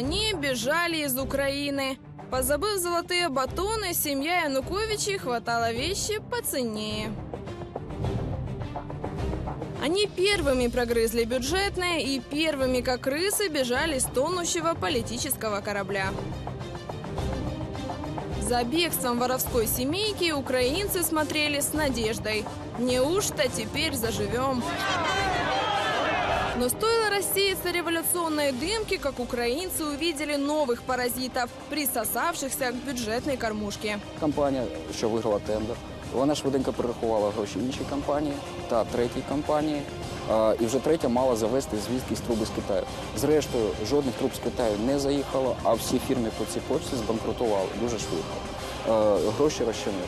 они бежали из Украины. Позабыв золотые батоны, семья Януковичей хватала вещи поценнее. Они первыми прогрызли бюджетное и первыми, как крысы, бежали с тонущего политического корабля. За бегством воровской семейки украинцы смотрели с надеждой. Неужто теперь заживем? Но стоило рассеяться революционной дымке, как украинцы увидели новых паразитов, присосавшихся к бюджетной кормушке. Компанія, що виграла тендер, вона швиденько перерахувала гроші іншій компанії та третій компанії. А, І вже третя мала завести звідкись труби з Китаю. Зрештою, жодних труб з Китаю не заїхало, а всі фірми по цій почті збанкрутували дуже швидко. Е, Гроші розчинили.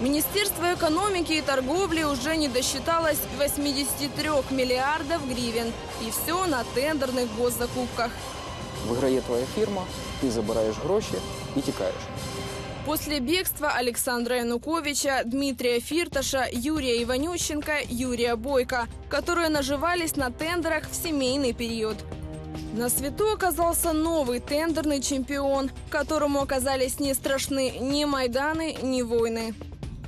Министерство экономики и торговли уже не досчиталось 83 миллиардов гривен. И все на тендерных госзакупках. Виграє твоя фірма, ти забираєш гроші і тікаєш. После бегства Александра Януковича, Дмитрия Фирташа, Юрия Иванющенко, Юрия Бойко, которые наживались на тендерах в семейный период. На свету оказался новый тендерный чемпион, которому оказались не страшны ни Майданы, ни войны.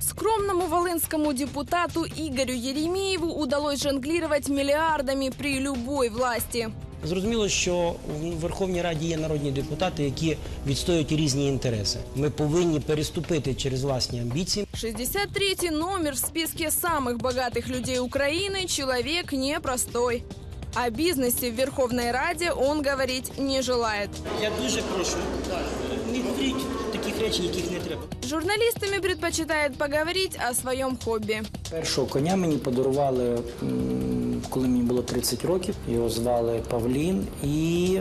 Скромному волынскому депутату Игорю Еремееву удалось жонглировать миллиардами при любой власти. Зрозуміло, що в Верховній Раді є народні депутати, які відстоюють різні інтереси. Ми повинні переступити через власні амбіції. 63-й номер в списке самых богатых людей Украины человек непростой. О бизнесе в Верховной Раде он говорить не желает. Я дуже прошу, не говоріть таких речей, яких не треба. С журналистами предпочитает поговорить о своем хобби. Першого коня мені подарували, м, коли мені було 30 років. Його звали Павлін, і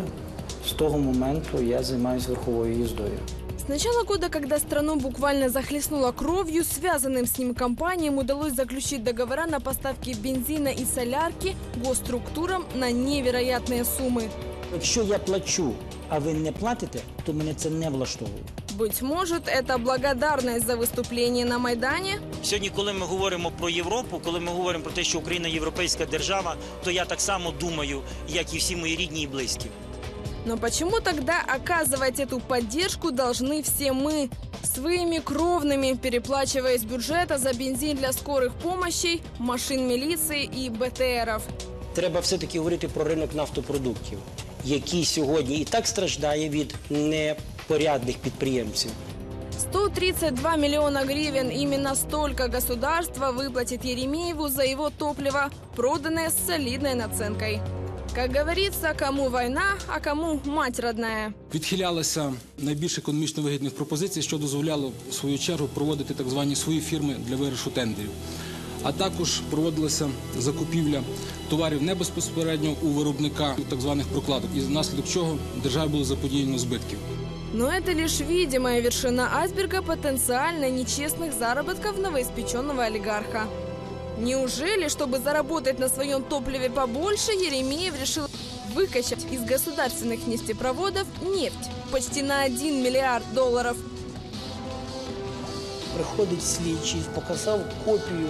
з того моменту я займаюся верховою їздою. С начала года, когда страну буквально захлестнуло кровью, связанным с ним компаниям удалось заключить договора на поставки бензина и солярки госструктурам на невероятные суммы. Якщо я плачу, а ви не платите, то мене це не влаштовує. Быть может, это благодарность за выступление на Майдане? Сьогодні, коли ми говоримо про Європу, коли ми говоримо про те, що Україна європейська держава, то я так само думаю, як і всі мої рідні і близькі. Но почему тогда оказывать эту поддержку должны все мы? Своими кровными, переплачивая из бюджета за бензин для скорых помощей, машин милиции и БТРов. Треба все-таки говорити про ринок нафтопродуктів, який сьогодні і так страждає від непорядних підприємців. 132 миллиона гривен именно столько государство выплатит Еремееву за его топливо, проданное с солидной наценкой. Как говорится, кому война, а кому мать родная. Відхилялися найбільш економічно вигідних пропозицій, що дозволяло в свою чергу проводити так звані свої фірми для виграшу тендерів А також проводилася закупівля товарів не безпосередньо у виробника так званих прокладок, і внаслідок чого державі було заподіяно збитків. Но это лишь видимая вершина айсберга потенциально нечестных заработков новоиспеченного олигарха. Неужели, чтобы заработать на своем топливе побольше, Еремеев решил выкачать из государственных нефтепроводов нефть почти на 1 миллиард долларов? Приходить слідчий, показав копію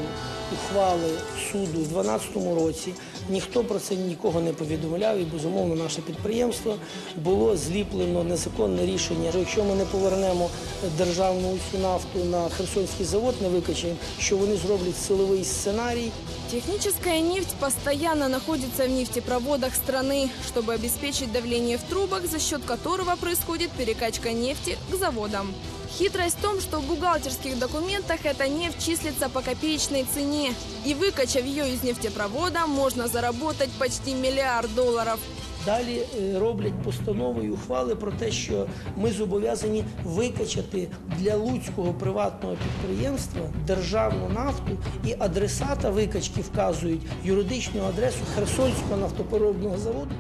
ухвали суду в 2012 році. Ніхто про це нікого не повідомляв, і безумовно наше підприємство було зліплено незаконне рішення. Якщо ми не повернемо державну усю нафту на Херсонський завод, не викачаємо, що вони зроблять силовий сценарій. Техническая нефть постоянно находится в нефтепроводах страны, чтобы обеспечить давление в трубах, за счет которого происходит перекачка нефти к заводам. Хитрость в том, что в бухгалтерских документах эта нефть числится по копеечной цене. И выкачав ее из нефтепровода, можно заработать почти миллиард долларов. Далі е, роблять постанови і ухвали про те, що ми зобов'язані викачати для луцького приватного підприємства державну нафту і адресата викачки вказують юридичну адресу Херсонського нафтопереробного заводу.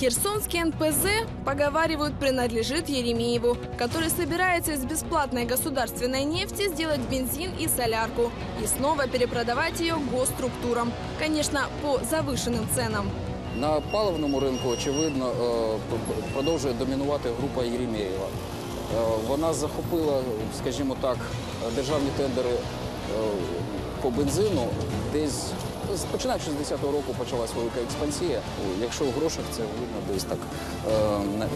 Херсонский НПЗ, поговаривают, принадлежит Еремееву, который собирается из бесплатной государственной нефти сделать бензин и солярку и снова перепродавать ее госструктурам. Конечно, по завышенным ценам. На паливному ринку, очевидно, е, п- п- продовжує домінувати група Єремєєва. Е, Вона захопила, скажімо так, державні тендери е, по бензину. Десь з- починаючи з 10-го року почалась велика експансія. Якщо в грошах це видно десь так е, на- е,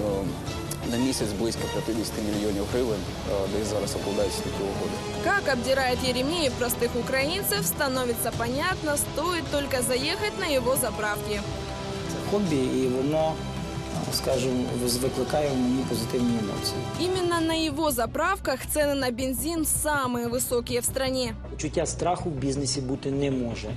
на місяць близько 50 мільйонів гривень, е, десь зараз обкладаються такі угоди. Как обдирает Еремеев простых украинцев, становится понятно, стоит только заехать на его заправки. Це хобі, і воно, скажімо, викликає в мені позитивні емоції. Именно на его заправках цены на бензин самые высокие в стране. Почуття страху в бізнесі бути не може.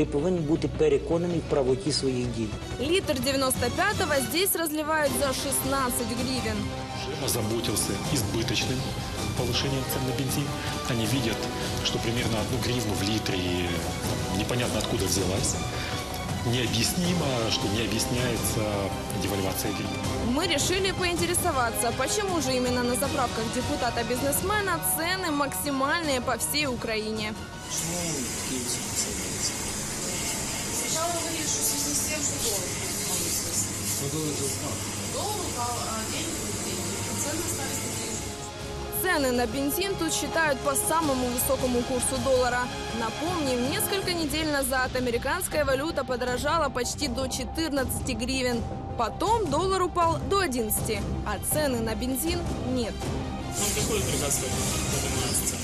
Ти повинен бути переконаний в правоті своїх дій. Литр 95-го здесь разливают за 16 гривен. озаботился избыточным повышением цен на бензин. Они видят, что примерно одну гривну в литре э, непонятно откуда взялась. Необъяснимо, что не объясняется девальвация гривны. Мы решили поинтересоваться, почему же именно на заправках депутата-бизнесмена цены максимальные по всей Украине. Цены На бензин тут считают по самому высокому курсу доллара. Напомним, несколько недель назад американская валюта подорожала почти до 14 гривен. Потом доллар упал до 11, а цены на бензин нет. Ну, приходит приказ, поднимается цена.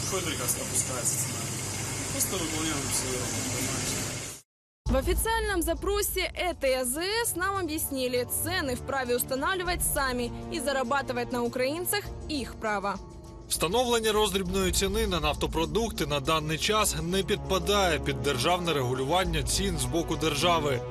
Приходит приказ, опускается цена. Просто выполняем свою работу? В официальном запросе этой АЗС нам объяснили, цены вправе устанавливать сами и зарабатывать на украинцах их право. Встановлення роздрібної ціни на нафтопродукти на даний час не підпадає під державне регулювання цін з боку держави.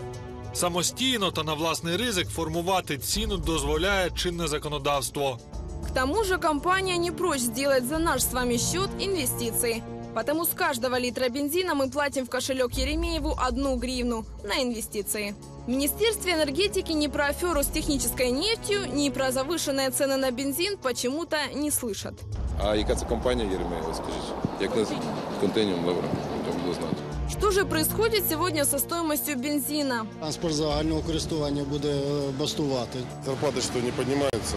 Самостійно та на власний ризик формувати ціну дозволяє чинне законодавство. К тому же компания не прочь сделать за наш с вами счет инвестиции. Потому с каждого литра бензина мы платим в кошелек Еремееву одну гривну на инвестиции. В Министерстве энергетики ни про аферу с технической нефтью, ни про завышенные цены на бензин почему-то не слышат. А яка це компанія Єремеєва, скажіть? Як на континіум добре, то буду знати. Что же происходит сегодня со стоимостью бензина? Транспорт загального користування буде е, бастувати. Зарплаты что не поднимаются,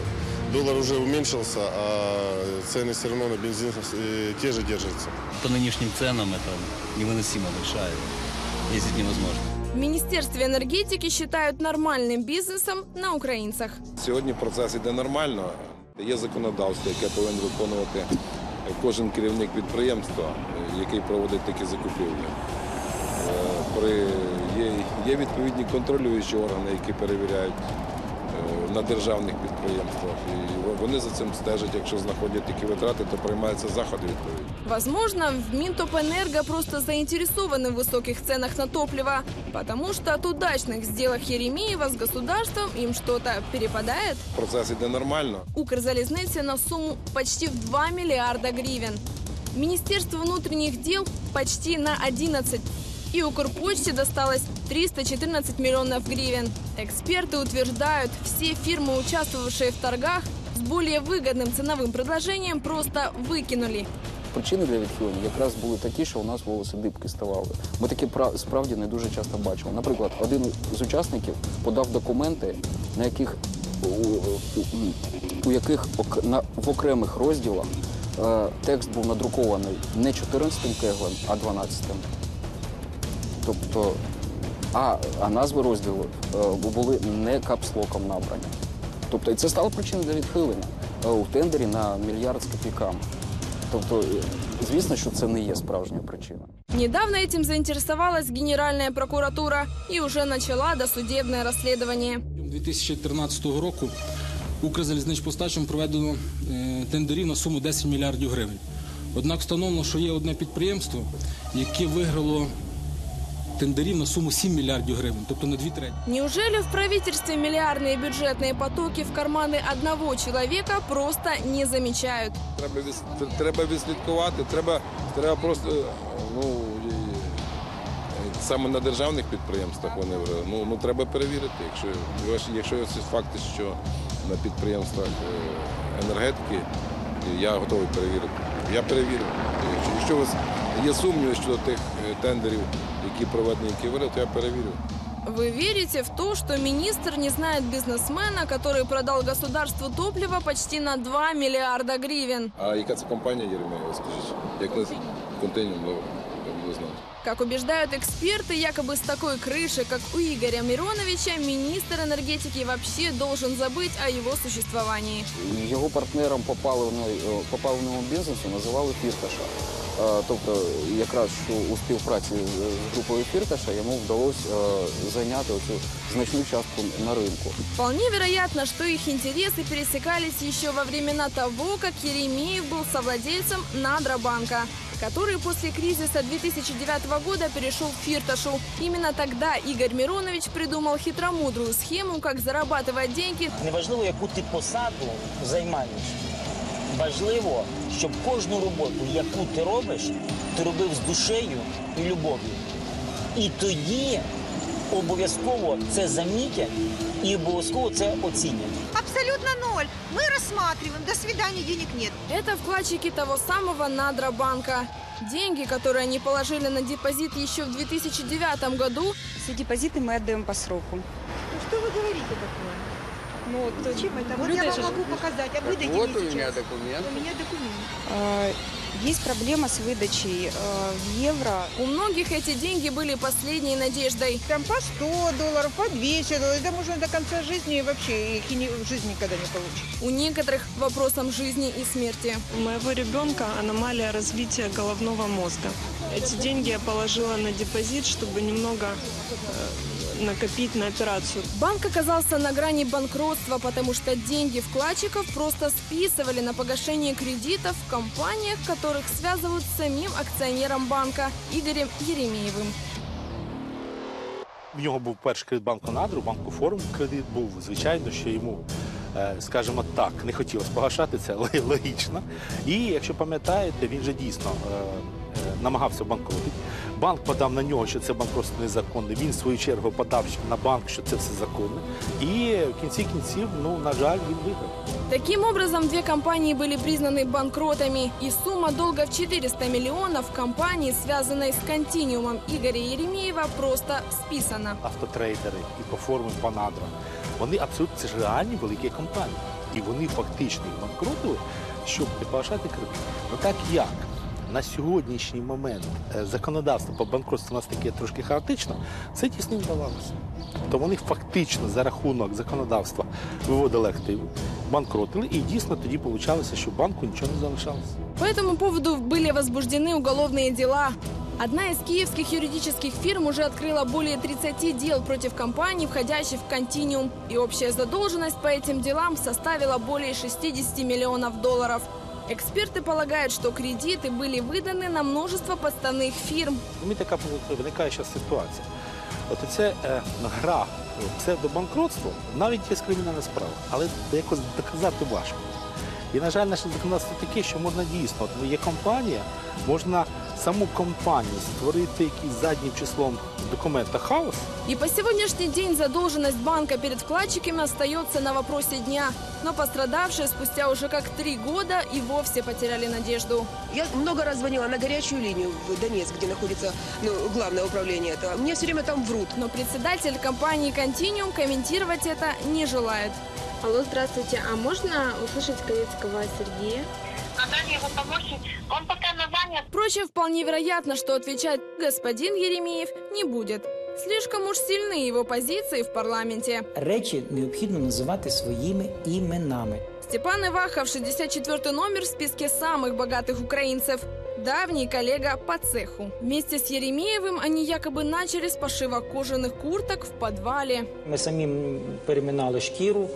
доллар уже уменьшился, а цены все равно на бензин э, те же держатся. По нынешним ценам это невыносимо большая. Ездить невозможно. В Министерстве энергетики считают нормальным бизнесом на украинцах. Сьогодні процес іде нормально. Є законодавство, яке повинен виконувати кожен керівник підприємства, е, який проводить такі закупівлі. Е, При, є, є відповідні контролюючі органи, які перевіряють е, на державних підприємствах. І вони за цим стежать. Якщо знаходять такі витрати, то приймаються заходи відповідні. Возможно, в Минтопэнерго просто заинтересованы в высоких ценах на топливо, потому что от удачных сделок Еремеева с государством им что-то перепадает. Процес іде нормально. Укрзалезницы на сумму почти в 2 миллиарда гривен. Министерству внутренних дел почти на 11. И Укрпочте досталось 314 миллионов гривен. Эксперты утверждают, все фирмы, участвовавшие в торгах, с более выгодным ценовым предложением просто выкинули. Причини для відхилення якраз були такі, що у нас волоси дибки ставали. Ми таке пра- справді не дуже часто бачимо. Наприклад, один з учасників подав документи, на яких у, у, у яких ок- на, в окремих розділах е, текст був надрукований не 14 кеглем, а 12. Тобто, а, а назви розділу е, були не капслоком набрані. Тобто, і це стало причиною для відхилення е, у тендері на мільярд з копійками. Тобто, е, звісно, що це не є справжня причина. Недавно этим заинтересовалась Генеральная прокуратура и уже начала досудебное расследование. 2013 року Укрзалізничпостачем проведено тендерів на суму 10 мільярдів гривень. Однак встановлено, що є одне підприємство, яке виграло тендерів на суму 7 мільярдів гривень, тобто на дві треті. Неужели в правительстве миллиардные бюджетные потоки в карманы одного человека просто не замечают? Треба від- треба відслідкувати, треба, треба просто е, ну і- і саме на державних підприємствах вони виграли. ну, ну треба перевірити. Якщо якщо- якщо є факти, що на підприємствах е, енергетики, я готовий перевірити. Я перевірю. Якщо, якщо у вас є сумніви щодо тих е, тендерів, які проведені, які виграли, то я перевірю. Вы верите в то, что министр не знает бизнесмена, который продал государству топливо почти на 2 миллиарда гривен? А яка це компанія Єремеєва, скажіть? Як на континіум, добре, я буду знати. Как убеждают эксперты, якобы с такой крыши, как у Игоря Мироновича, министр энергетики вообще должен забыть о его существовании. Його партнером по паливному, по паливному бізнесу називали Фірташа. Е, Тобто, якраз що у співпраці з групою Фірташа йому вдалося е, зайняти оцю значну частку на ринку. Вполне вероятно, что их интересы пересекались еще во времена того, как Еремеев был совладельцем Надробанка, который после кризиса 2009 года перешел в Фирташу. Именно тогда Игорь Миронович придумал хитромудрую схему, как зарабатывать деньги Неважливо, яку ти посаду займаєш. Важливо, щоб кожну роботу, яку ти робиш, ти робив з душею і любов'ю. І тоді обов'язково це замітять і обов'язково це оцінять. Абсолютно ноль. Мы рассматриваем. До свидания, денег нет. Это вкладчики того самого Надробанка. Деньги, которые они положили на депозит еще в 2009 году, Все депозиты мы отдаем по сроку. Ну, вот, Зачем это? Вот я вам же- могу показать. А выдайте Вот мне у меня документ. У меня документ. э, Есть проблема с выдачей э, в евро. у многих эти деньги были последней надеждой. Там по 100 долларов, по 200 долларов. Да можно до конца жизни и вообще их и не- в жизни никогда не получить. У некоторых вопросом жизни и смерти. У моего ребенка аномалия развития головного мозга. Эти деньги я положила на депозит, чтобы немного э, накопить на операцию. Банк оказался на грани банкротства, потому что деньги вкладчиков просто списывали на погашение кредитов в компаниях, которых связывают с самим акционером банка Игорем Еремеевым. В нього був перший кредит банку надру, банку форум кредит був. Звичайно, що йому, е, скажімо так, не хотілося погашати це л- логічно. І якщо пам'ятаєте, він же дійсно е, е, намагався банкротити. Банк подав на нього, що це банкротство незаконне. Він в свою чергу подав на банк, що це все законне. І в кінці кінців, ну на жаль, він виграв. Таким образом, две компании были признаны банкротами, и сумма долга в 400 миллионов компании, связанной с континиумом Игоря Еремеева, просто списана. автотрейдери і по формі Панадра. Вони абсолютно це ж реальні великі компанії. І вони фактично банкротили, щоб не погашати кредит. Ну так як на сьогоднішній момент е, законодавство по банкротству у нас таке трошки хаотично, це дійсно не вдавалося. То вони фактично за рахунок законодавства виводили активи, банкротили, і дійсно тоді получалося, що банку нічого не залишалося. По этому поводу были возбуждены уголовные дела. Одна из киевских юридических фирм уже открыла более 30 дел против компаний, входящих в континиум. И общая задолженность по этим делам составила более 60 миллионов долларов. Эксперты полагают, что кредиты были выданы на множество подставных фирм. У мене така виникає зараз ситуація. От це е, гра псевдобанкротство, навіть є кримінальна справа, але якось доказати важко. І, на жаль, наше законодавство таке, що можна дійсно, от є компанія, можна саму компанію створити якийсь заднім числом документа хаос, И по сегодняшний день задолженность банка перед вкладчиками остается на вопросе дня. Но пострадавшие спустя уже как три года и вовсе потеряли надежду. Я много раз звонила на горячую линию в Донецк, где находится ну, главное управление этого. Мне все время там врут. Но председатель компании «Континиум» комментировать это не желает. Алло, здравствуйте. А можно услышать Ковецкого Сергея? Наталья, его помощник, он пока на. Впрочем, вполне вероятно, что отвечать господин Еремеев не будет. Слишком уж сильны его позиции в парламенте. Речі необхідно називати своїми іменами. Степан Ивахов, 64 номер в списке самых богатых украинцев. Давний коллега по цеху. Вместе с Еремеевым они якобы начали с пошива кожаных курток в подвале. Ми самі м, переминали шкіру.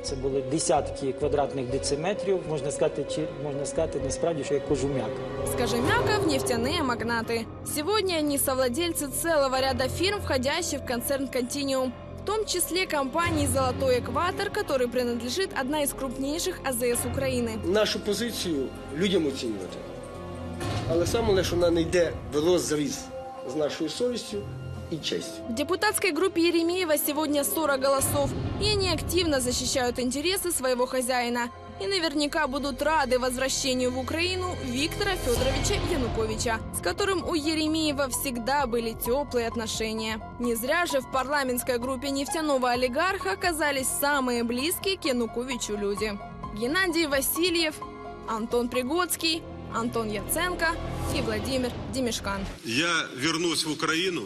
Е, Це були десятки квадратних дециметрів. Можна сказати, чи можна сказати насправді, що як кожум'як. Скажемяков – нефтяные магнаты. Сегодня они совладельцы целого ряда фирм, входящих в концерн «Континиум». В том числе компании «Золотой экватор», который принадлежит одна из крупнейших АЗС Украины. нашу позицію людям оцінювати. Але саме головне, що вона не йде в розріз з нашою совістю і честью. В депутатской группе Еремеева сегодня 40 голосов, и они активно защищают интересы своего хозяина. И наверняка будут рады возвращению в Украину Виктора Федоровича Януковича, с которым у Еремеева всегда были теплые отношения. Не зря же в парламентской группе нефтяного олигарха оказались самые близкие к Януковичу люди. Геннадий Васильев, Антон Пригодский, Антон Яценко и Владимир Демешкан. Я вернусь в Украину,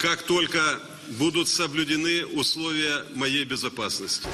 как только будут соблюдены условия моей безопасности.